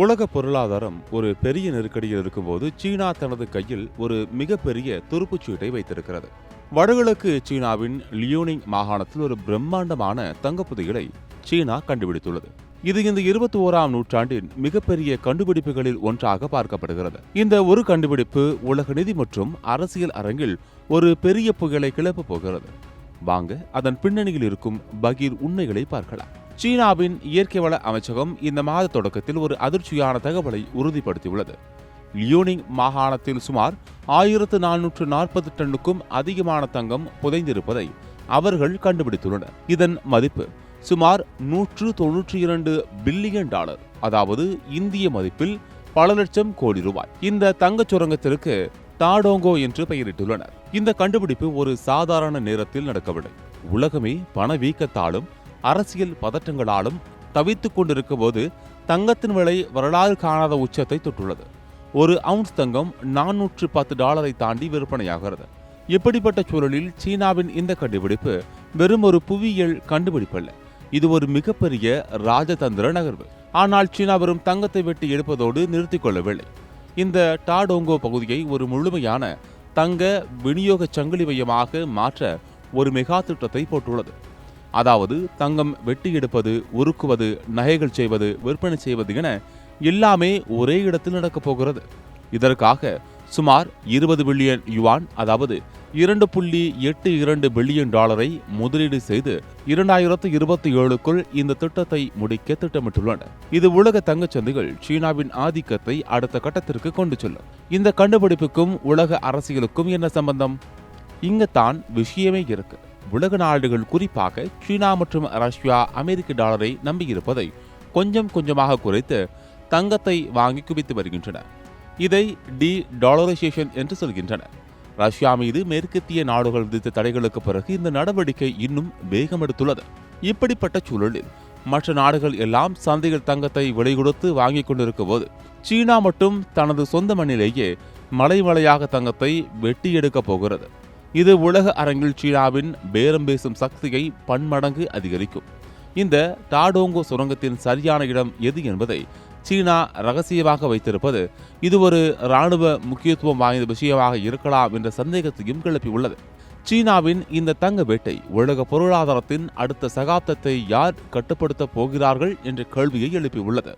உலக பொருளாதாரம் ஒரு பெரிய நெருக்கடியில் இருக்கும்போது சீனா தனது கையில் ஒரு மிகப்பெரிய துருப்புச் சீட்டை வைத்திருக்கிறது. வடகிழக்கு சீனாவின் லியோனிங் மாகாணத்தில் ஒரு பிரம்மாண்டமான தங்கப்புதைகளை சீனா கண்டுபிடித்துள்ளது. இது இந்த இருபத்தி ஓராம் நூற்றாண்டின் மிகப்பெரிய கண்டுபிடிப்புகளில் ஒன்றாக பார்க்கப்படுகிறது. இந்த ஒரு கண்டுபிடிப்பு உலக நிதி மற்றும் அரசியல் அரங்கில் ஒரு பெரிய புகழை கிளப்பப் போகிறது. வாங்க அதன் பின்னணியில் இருக்கும் பகீர் உண்மைகளை பார்க்கலாம். சீனாவின் இயற்கை வள அமைச்சகம் இந்த மாத தொடக்கத்தில் ஒரு அதிர்ச்சியான தகவலை உறுதிப்படுத்தியுள்ளது. லியூனிங் மாகாணத்தில் சுமார் ஆயிரத்து நானூற்று நாற்பது டன்னுக்கும் அதிகமான தங்கம் புதைந்திருப்பதை அவர்கள் கண்டுபிடித்துள்ளனர். இதன் மதிப்பு சுமார் நூற்று தொன்னூற்றி இரண்டு பில்லியன் டாலர் அதாவது இந்திய மதிப்பில் பல லட்சம் கோடி ரூபாய். இந்த தங்கச் சுரங்கத்திற்கு டாடோங்கோ என்று பெயரிட்டுள்ளனர். இந்த கண்டுபிடிப்பு ஒரு சாதாரண நேரத்தில் நடக்கவில்லை. உலகமே பணவீக்கத்தாலும் அரசியல் பதற்றங்களாலும் தவித்துக் கொண்டிருக்கும் போது தங்கத்தின் விலை வரலாறு காணாத உச்சத்தை தொட்டுள்ளது. ஒரு அவுன்ஸ் தங்கம் நானூற்று பத்து டாலரை தாண்டி விற்பனையாகிறது. இப்படிப்பட்ட சூழலில் சீனாவின் இந்த கண்டுபிடிப்பு வெறும் ஒரு புவியியல் கண்டுபிடிப்பல்ல இது ஒரு மிகப்பெரிய ராஜதந்திர நகர்வு. ஆனால் சீனா வெறும் தங்கத்தை வெட்டி எடுப்பதோடு நிறுத்திக் கொள்ளவில்லை. இந்த டாடோங்கோ பகுதியை ஒரு முழுமையான தங்க விநியோக சங்கிலி மையமாக மாற்ற ஒரு மெகா திட்டத்தை போட்டுள்ளது. அதாவது தங்கம் வெட்டி எடுப்பது உருக்குவது நகைகள் செய்வது விற்பனை செய்வது என எல்லாமே ஒரே இடத்தில் நடக்கப் போகிறது. இதற்காக சுமார் இருபது பில்லியன் யுவான் அதாவது இரண்டு புள்ளி எட்டு இரண்டு பில்லியன் டாலரை முதலீடு செய்து இரண்டாயிரத்து இருபத்தி ஏழுக்குள் இந்த திட்டத்தை முடிக்க திட்டமிட்டுள்ளனர் இது உலக தங்கச் சந்தைகள் சீனாவின் ஆதிக்கத்தை அடுத்த கட்டத்திற்கு கொண்டு செல்லும். இந்த கண்டுபிடிப்புக்கும் உலக அரசியலுக்கும் என்ன சம்பந்தம்? இங்கத்தான் விஷயமே இருக்கு. உலக நாடுகள் குறிப்பாக சீனா மற்றும் ரஷ்யா அமெரிக்க டாலரை நம்பியிருப்பதை கொஞ்சம் கொஞ்சமாக குறைத்து தங்கத்தை வாங்கி குவித்து வருகின்றன. இதை டி டாலரைசேஷன் என்று சொல்கின்றன. ரஷ்யா மீது மேற்கத்திய நாடுகள் விதித்த தடைகளுக்கு பிறகு இந்த நடவடிக்கை இன்னும் வேகமெடுத்துள்ளது. இப்படிப்பட்ட சூழலில் மற்ற நாடுகள் எல்லாம் சந்தையில் தங்கத்தை விலை கொடுத்து வாங்கிக் கொண்டிருக்கும் போது சீனா மட்டும் தனது சொந்த மண்ணிலேயே மலை மலையாக தங்கத்தை வெட்டி எடுக்கப் போகிறது. இது உலக அரங்கில் சீனாவின் பேரம் பேசும் சக்தியை பன்மடங்கு அதிகரிக்கும். இந்த டாடோங்கோ சுரங்கத்தின் சரியான இடம் எது என்பதை சீனா ரகசியமாக வைத்திருப்பது இது ஒரு இராணுவ முக்கியத்துவம் வாய்ந்த விஷயமாக இருக்கலாம் என்ற சந்தேகத்தையும் கிளப்பியுள்ளது. சீனாவின் இந்த தங்க வேட்டை உலக பொருளாதாரத்தின் அடுத்த சகாப்தத்தை யார் கட்டுப்படுத்தப் போகிறார்கள் என்ற கேள்வியை எழுப்பியுள்ளது.